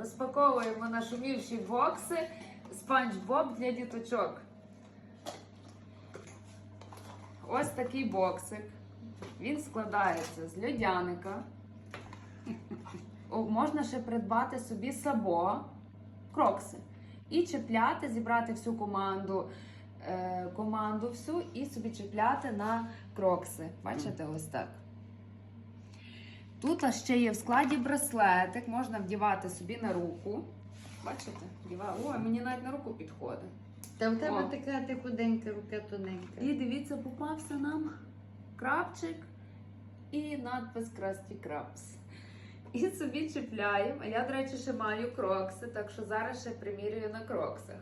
Розпаковуємо нашумівші бокси Спанч Боб для діточок. Ось такий боксик. Він складається з льодяника. Можна ще придбати собі сабо, крокси. І чіпляти, зібрати всю команду, е, команду всю і собі чіпляти на крокси. Бачите, ось так. Тут ще є в складі браслетик, можна вдівати собі на руку. Бачите? Вдіваю. Ой, мені навіть на руку підходить. Та в тебе О. така ти худенька, рука тоненька. І дивіться, попався нам крабчик і надпис Красті Крабс. І собі чіпляємо. А я, до речі, ще маю крокси, так що зараз ще примірюю на кроксах.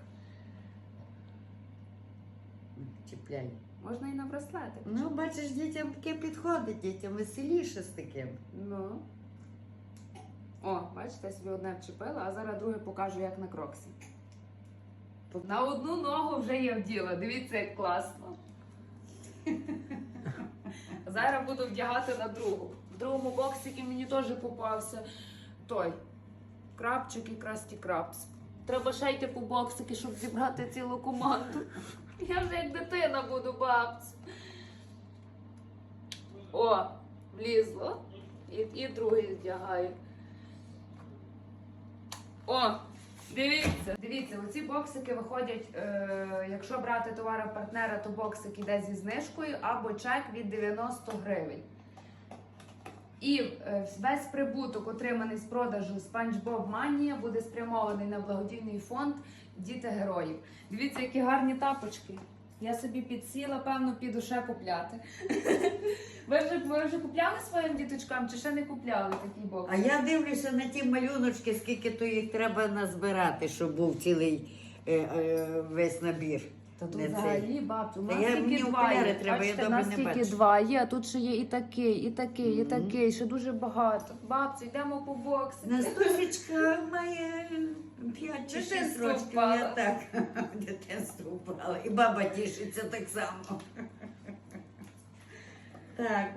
Чіпляй. Можна і на браслетик. Ну, бачиш, дітям таке підходить, дітям веселіше з таким. Ну. О, бачите, я собі одне вчепила, а зараз друге покажу, як на кроксі. На одну ногу вже я вділа. Дивіться, як класно. Зараз буду вдягати на другу. В другому боксикі мені теж попався той крабчик і красті крабс. Треба ще йти по боксики, щоб зібрати цілу команду. Я вже як дитина буду бабцю. О, влізло. І, і другий вдягаю. О, дивіться. Дивіться, оці боксики виходять, е, якщо брати товари партнера, то боксик іде зі знижкою або чек від 90 гривень. І е, весь прибуток, отриманий з продажу SpongeBob Mania, буде спрямований на благодійний фонд Діти героїв. Дивіться, які гарні тапочки. Я собі підсіла, певно, піду ще купляти. Ви вже, ви вже купляли своїм діточкам чи ще не купляли такий бокс? А я дивлюся на ті малюночки, скільки то їх треба назбирати, щоб був цілий е, е, весь набір. Та тут Не взагалі, бабцю, у Та нас я- тільки мені два окуляри є. треба, я Бачите, добре нас не тільки бачу. два є, а тут ще є і такий, і такий, і Мгм. такий, ще дуже багато. Бабцю, йдемо по боксу. Настусічка має 5 чи 6 Дитинство років, впало. я так дитинство впала. І баба тішиться так само. Так.